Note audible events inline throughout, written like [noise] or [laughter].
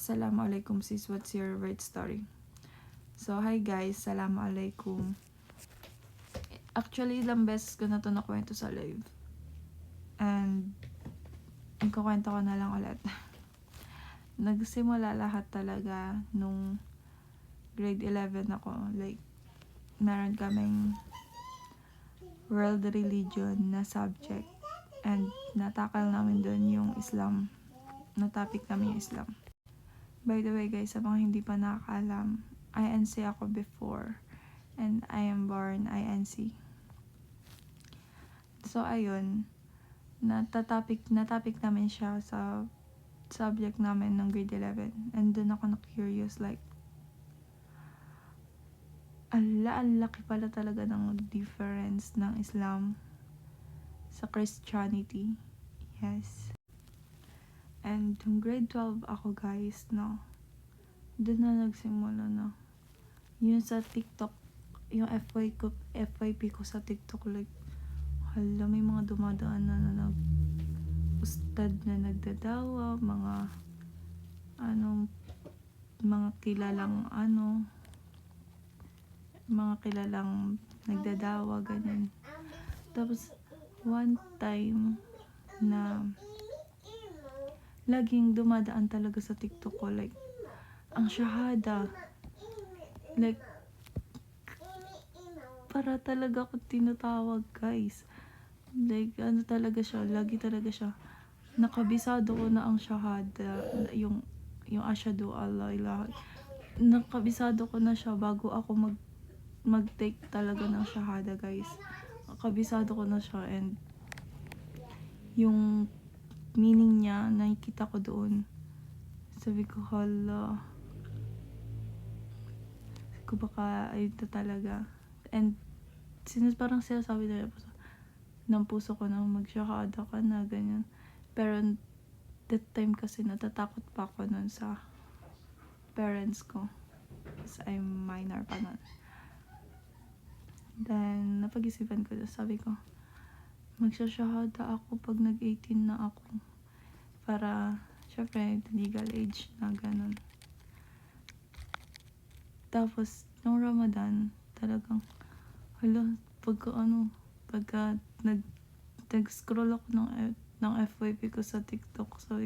Assalamualaikum sis, what's your word story? So, hi guys, Assalamualaikum. Actually, ilang beses ko na to nakwento sa live. And, ikukwento ko na lang ulit. [laughs] Nagsimula lahat talaga nung grade 11 ako. Like, meron kaming world religion na subject. And, natakal namin doon yung Islam. Na-topic namin yung Islam. By the way guys, sa mga hindi pa nakakaalam, INC ako before. And I am born INC. So, ayun. Natatopic, na-topic namin siya sa subject namin ng grade 11. And doon ako na-curious like, ala, ang laki pala talaga ng difference ng Islam sa Christianity. Yes. And yung grade 12 ako guys, no. Doon na nagsimula na. Yun sa TikTok, yung FY ko, FYP ko sa TikTok, like, hala, may mga dumadaan na, na nag, ustad na nagdadawa, mga, ano, mga kilalang, ano, mga kilalang nagdadawa, ganyan. Tapos, one time, na, laging dumadaan talaga sa TikTok ko, like, ang shahada, like, para talaga ako tinatawag, guys. Like, ano talaga siya, lagi talaga siya. Nakabisado ko na ang shahada, yung, yung ashadu Allah ilaha. Nakabisado ko na siya bago ako mag, mag-take talaga ng shahada, guys. Nakabisado ko na siya and yung meaning niya, nakikita ko doon. Sabi ko, hala. Sabi ko, baka ayun na talaga. And, sinas parang sinasabi po sa ng puso ko na magsyakada ka na, ganyan. Pero, that time kasi natatakot pa ako nun sa parents ko. Kasi I'm minor pa nun. Then, napag-isipan ko, sabi ko, magsasyahada ako pag nag-18 na ako. Para, syempre, legal age na ganun. Tapos, nung Ramadan, talagang, hala, pagka ano, pagka nag, nag-scroll ako ng, ng FYP ko sa TikTok, so,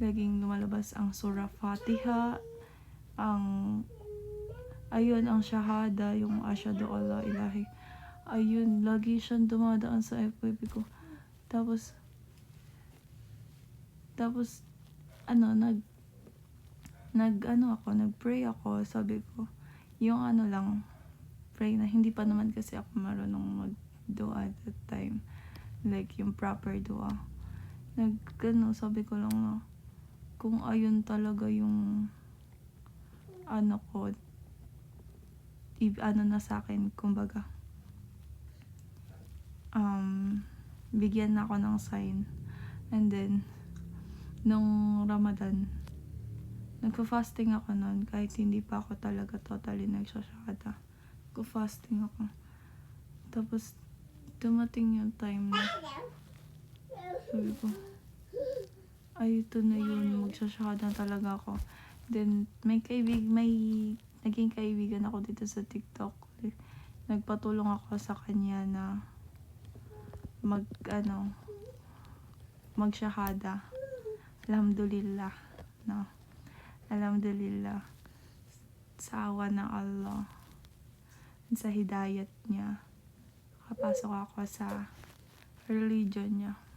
laging lumalabas ang surah Fatiha, ang, ayun, ang shahada, yung ashadu Allah ilahi ayun, lagi siyang dumadaan sa FYP ko. Tapos, tapos, ano, nag, nag, ano ako, nag-pray ako, sabi ko, yung ano lang, pray na, hindi pa naman kasi ako marunong mag-dua at that time. Like, yung proper dua. Nag, ano, sabi ko lang na, kung ayun talaga yung, ano ko, i- ano na sa akin, kumbaga, um, bigyan na ako ng sign. And then, nung Ramadan, nagpa-fasting ako noon kahit hindi pa ako talaga totally nagsasakata. Nagpa-fasting ako. Tapos, dumating yung time na sabi ko, ay, ito na yun, magsasakata talaga ako. Then, may kaibig, may naging kaibigan ako dito sa TikTok. Nagpatulong ako sa kanya na mag ano magsyahada. Alhamdulillah no? Alhamdulillah. Sa awa ng Allah. Sa hidayat niya. Kapasok ako sa religion niya